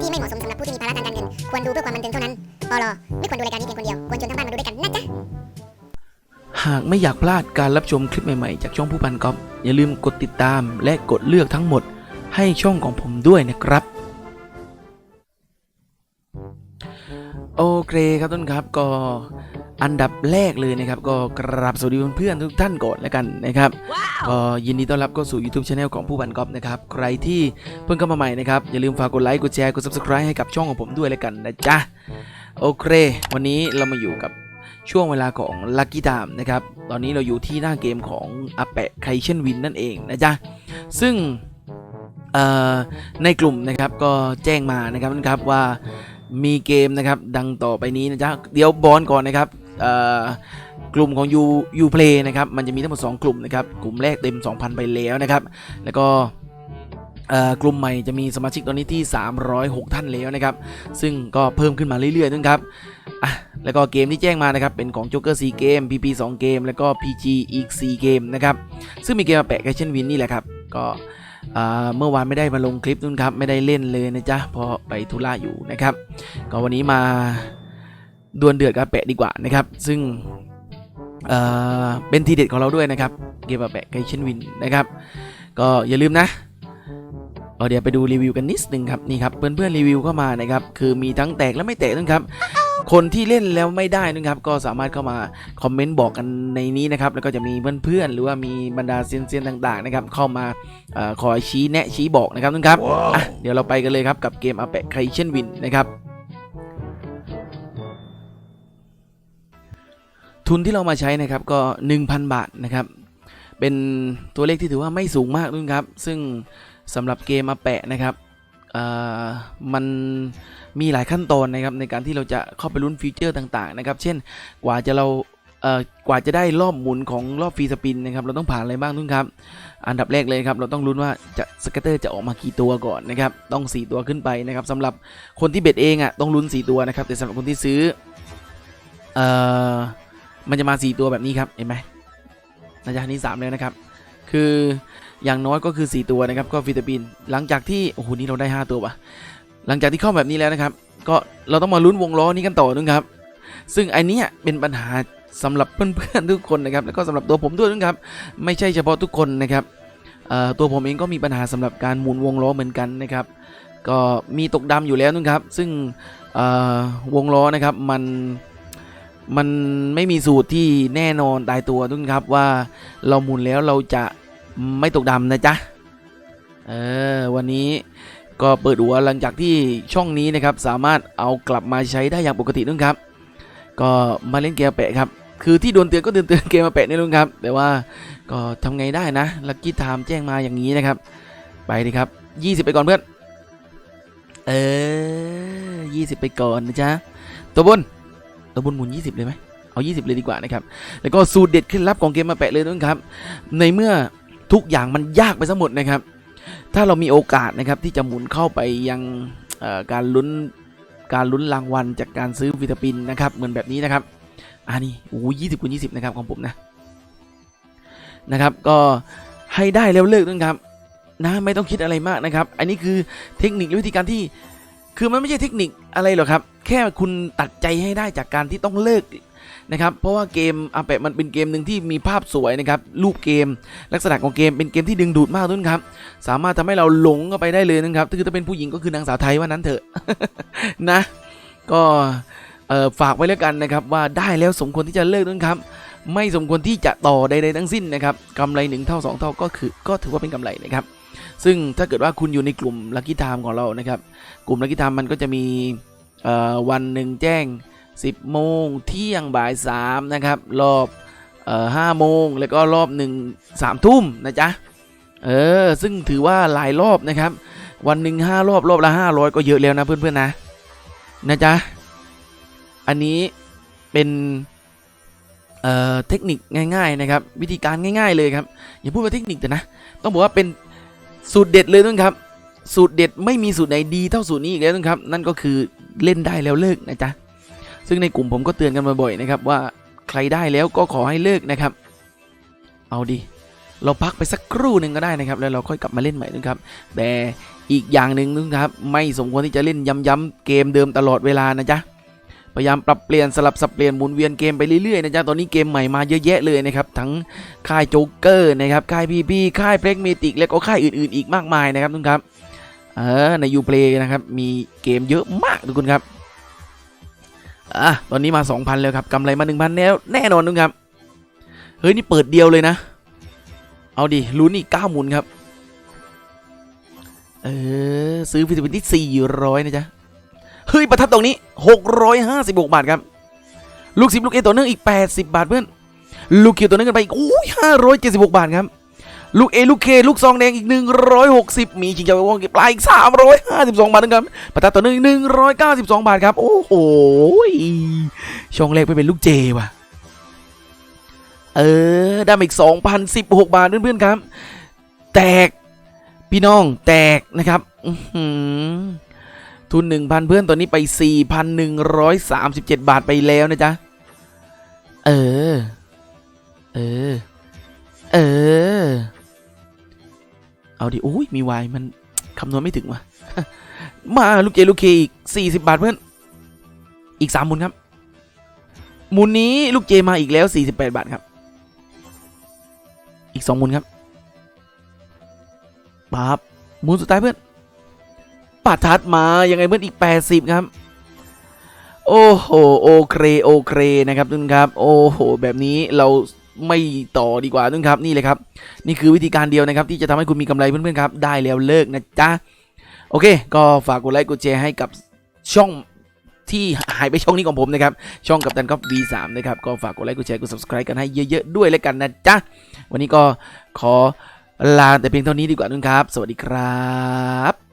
ที่ไม่เหมาะสมสำหรับผู้ที่มีภาระทางการเงิน ควรดูเพื่อความบันเทิงเท่านั้นปลไม่ควรดูรายการนี้เพียงคนเดียว ควรชวนทั้งบ้านมาดูด้วยกันนะจ๊ะ หากไม่อยากพลาดการรับชมคลิปใหม่ๆ จากช่องผู้พันก๊อฟอย่าลืมกดติดตามและกดเลือกทั้งหมด ให้ช่องของผมด้วยนะครับ โอเคครับต้นครับก็ อันดับแรกเลยนะครับก็กราบสวัสดีเพื่อนๆทุกท่านก่อนแล้วกันนะครับก็ยินดีต้อนรับเข้าสู่ YouTube Channel ของผู้พันก๊อฟนะครับใครที่เพิ่งเข้ามาใหม่นะครับอย่าลืมฝากกดไลค์กดแชร์กด Subscribe ให้กับช่องของผมด้วยแล้วกันนะจ๊ะโอเค วันนี้เรามาอยู่กับช่วงเวลาของ Lucky Time นะครับตอนนี้เราอยู่ที่หน้าเกมของอาแปะไคเชนวินนั่นเองนะจ๊ะซึ่งเอ่อในกลุ่มนะครับก็แจ้งมานะครับนะครับว่ามีเกมนะครับดังต่อไปนี้นะจ๊ะเดี๋ยวบอลก่อนนะครับเอ่อ กลุ่มของ U U Play นะครับ มันจะมีทั้งหมด 2 กลุ่มนะครับ กลุ่มแรกเต็ม 2,000 ไปแล้วนะครับ แล้วก็กลุ่มใหม่จะมีสมาชิกตอนนี้ที่ 306 ท่านแล้วนะครับ ซึ่งก็เพิ่มขึ้นมาเรื่อยๆนะครับแล้วก็เกมที่แจ้งมานะครับ เป็นของ Joker 4 เกม PP 2 เกม แล้วก็ PG อีก 4 เกมนะครับ ซึ่งมีเกมมาแปะแคชเชนวินนี่แหละครับ ก็เมื่อวานไม่ได้มาลงคลิปนู่นครับ ไม่ได้เล่นเลยนะจ๊ะ เพราะไปธุระอยู่นะครับ ก็วันนี้มา ดวลเดือดกับแปะดีกว่านะครับ ซึ่งเอ่อเป็นทีเด็ดของเราด้วยนะครับ เกมมาแปะแคชเชนวินนะครับ ก็อย่าลืมนะเอาเดี๋ยวไปดูรีวิวกันนิดนึงครับนี่ครับเพื่อนๆรีวิวเข้ามานะครับคือมีทั้งแตกและไม่แตกนะครับคนที่เล่นแล้วไม่ได้นะครับก็สามารถเข้ามาคอมเมนต์บอกกันในนี้นะครับแล้วก็จะมีเพื่อนๆหรือว่ามีบรรดาเซียนๆต่าง ๆ นะครับ เข้ามาเออคอยชี้แนะชี้บอกนะครับทุกครับอะเดี๋ยวเราไปกันเลยครับกับเกมอาแปะไคเชนวินนะครับ ทุนที่เรามาใช้นะครับก็ 1,000 บาทนะครับ เป็นตัวเลขที่ถือว่าไม่สูงมากด้วยครับ ซึ่งสำหรับเกมมาแปะนะครับมันมีหลายขั้นตอนนะครับในการที่เราจะเข้าไปลุ้นฟีเจอร์ต่าง ๆ นะครับ เช่นกว่าจะเรากว่าจะได้รอบหมุนของรอบฟรีสปินนะครับเราต้องผ่านอะไรบ้างทุกครับ อันดับแรกเลยครับเราต้องลุ้นว่าจะสเกตเตอร์จะออกมากี่ตัวก่อนนะครับต้อง 4 ตัวขึ้นไปนะครับสำหรับคนที่เบ็ดเองอะต้องลุ้น 4 ตัวนะครับแต่สำหรับคนที่ซื้ออ มันจะมา 4 ตัวแบบนี้ครับ เห็นไหมนะจ๊ะนี่3แล้วนะครับ คืออย่างน้อยก็คือ 4 ตัวนะครับ ก็ฟิลิปปินส์หลังจากที่โอ้โหนี่เราได้ 5 ตัววะหลังจากที่เข้าแบบนี้แล้วนะครับ ก็เราต้องมาลุ้นวงล้อนี้กันต่อนะครับ ซึ่งอันเนี้ยเป็นปัญหาสำหรับเพื่อนๆทุกคนนะครับ แล้วก็สำหรับตัวผมด้วยนะครับ ไม่ใช่เฉพาะทุกคนนะครับตัวผมเองก็มีปัญหาสำหรับการหมุนวงล้อเหมือนกันนะครับ ก็มีตกดำอยู่แล้วนะครับ ซึ่งวงล้อนะครับมัน มันไม่มีสูตรที่แน่นอนตายตัวทุกครับว่าเราหมุนแล้วเราจะไม่ตกดำนะจ๊ะ เออ วันนี้ก็เปิดหัวหลังจากที่ช่องนี้นะครับ สามารถเอากลับมาใช้ได้อย่างปกติทุกครับ ก็มาเล่นเกมแปะครับ คือที่โดนเตือนก็เตือนเตือนเกมมาแปะนี่ลุงครับ แต่ว่าก็ทำไงได้นะลักกี้ไทม์แจ้งมาอย่างนี้นะครับ ไปดิครับ 20 ไปก่อนเพื่อน เออ 20 ไปก่อนนะจ๊ะ ตัวบน ตัวบนหมุน 20 เลยไหมเอา 20 เลยดีกว่านะครับ แล้วก็สูตรเด็ดเคล็ดลับของเกมมาแปะเลยทุกครับ ในเมื่อทุกอย่างมันยากไปซะหมดนะครับ ถ้าเรามีโอกาสนะครับที่จะหมุนเข้าไปยังการลุ้นการลุ้นรางวัลจากการซื้อวิตามินนะครับเหมือนแบบนี้นะครับอ่านี่โอ้ยี่สิบคูณยี่สิบนะครับของผมนะนะครับก็ให้ได้แล้วเลิกด้วยครับนะไม่ต้องคิดอะไรมากนะครับ อันนี้คือเทคนิคหรือวิธีการที่คือมันไม่ใช่เทคนิคอะไรหรอกครับ แค่คุณตัดใจให้ได้จากการที่ต้องเลิกนะครับเพราะว่าเกมอาเปะมันเป็นเกมหนึ่งที่มีภาพสวยนะครับรูปเกม ลักษณะของเกมเป็นเกมที่ดึงดูดมากด้วยครับสามารถทำให้เราหลงเข้าไปได้เลยนะครับคือถ้าเป็นผู้หญิงก็คือนางสาวไทยว่านั้นเถอะนะ ก็ฝากไว้แล้วกันนะครับว่าได้แล้วสมควรที่จะเลิกด้วยครับ ไม่สมควรที่จะต่อใดๆทั้งสิ้นนะครับกำไร1เท่า 2 เท่าก็คือก็ถือว่าเป็นกำไรนะครับซึ่งถ้าเกิดว่าคุณอยู่ในกลุ่มลั c กี้ไทม์ของเรานะครับ กลุ่มลั c กี้ไทม์มันก็จะมี วันหนึ่งแจ้ง 10 โมงเที่ยงบ่าย3นะครับ รอบเอ่อ5โมงแล้วก็รอบหนึ่ง3ทุ่มนะจ๊ะ เออ ซึ่งถือว่าหลายรอบนะครับ วันหนึ่งห้ารอบรอบละ500ก็เยอะแล้วนะเพื่อนๆนะ นะจ๊ะ อันนี้เป็นเอ่อเทคนิคง่าย ๆนะครับ วิธีการง่าย ๆเลยครับ อย่าพูดว่าเทคนิคแต่นะ ต้องบอกว่าเป็นสูตรเด็ดเลยทุกครับ สูตรเด็ดไม่มีสูตรไหนดีเท่าสูตรนี้อีกแล้วทุกครับ นั่นก็คือ เล่นได้แล้วเลิกนะจ๊ะซึ่งในกลุ่มผมก็เตือนกันมาบ่อยนะครับว่าใครได้แล้วก็ขอให้เลิกนะครับ เอาดิเราพักไปสักครู่หนึ่งก็ได้นะครับ แล้วเราค่อยกลับมาเล่นใหม่นะครับ แต่อีกอย่างหนึ่งนะครับไม่สมควรที่จะเล่นย้ำๆเกมเดิมตลอดเวลานะจ๊ะพยายามปรับเปลี่ยนสลับสับเปลี่ยนหมุนเวียนเกมไปเรื่อยๆนะจ๊ะตอนนี้เกมใหม่มาเยอะแยะเลยนะครับ ทั้งค่ายโจ๊กเกอร์นะครับค่ายพีพีค่ายเพล็กเมติกและก็ค่ายอื่นๆอีกมากมายนะครับทุกคนครับ เออในยูเพลย์นะครับมีเกมเยอะมากทุกคนครับอะตอนนี้มา 2,000 แล้วครับกำไรมา 1,000 แล้วแน่นอนทุกครับ เฮ้ย นี่เปิดเดียวเลยนะ เอาดิลุ้นอีก9หมุนครับ เออ ซื้อฟิสิบินที่400 นะจ๊ะ เฮ้ย ประทัดตรงนี้ 656 บาทครับ ลูกสิบลูกเอตัวนึงอีก 80 บาทเพื่อน ลูกคิวตัวนึงกันไปอีกอุ้ย576 บาทครับ ลูกเอลูกเคลูกซองแดงอีก 160 มีชิงจักรวงปลายอีก 352 บาทนะครับประทัดตัวนึงอีก192 บาทครับ โอ้โหช่องแรกไปเป็นลูกเจว่ะ เออ ได้มาอีก 2,016 บาทเพื่อนๆครับ แตกพี่น้องแตกนะครับอื้อหือทุน 1,000 เพื่อนตอนนี้ไป 4,137 บาทไปแล้วนะจ๊ะ เออ เออ เออ เอาดิโอ้ยมีวายมันคำนวณไม่ถึงว่ะ มาลูกเจลูกเคอีก40บาทเพื่อน อีก3หมุนครับ หมุนนี้ลูกเจมาอีกแล้ว48บแปดบาทครับ อีก2หมุนครับปั๊บหมุนสุดท้ายเพื่อนปัดทัดมายังไงเพื่อนอีก80ครับ โอ้โหโอเคโอเคนะครับทุกคนครับ โอ้โหแบบนี้เรา ไม่ต่อดีกว่าทุกคนครับนี่เลยครับ นี่คือวิธีการเดียวนะครับ ที่จะทำให้คุณมีกำไรเพื่อนๆครับ ได้แล้วเลิกนะจ๊ะโอเค ก็ฝากกดไลค์กดแชร์ให้กับช่องที่หายไปช่องนี้ของผมนะครับ ช่องกับตันก๊อฟ V3 นะครับ ก็ฝากกดไลค์กดแชร์กด subscribe กันให้เยอะๆด้วยแล้วกันนะจ๊ะ วันนี้ก็ขอลาแต่เพียงเท่านี้ดีกว่าทุกคนครับ สวัสดีครับ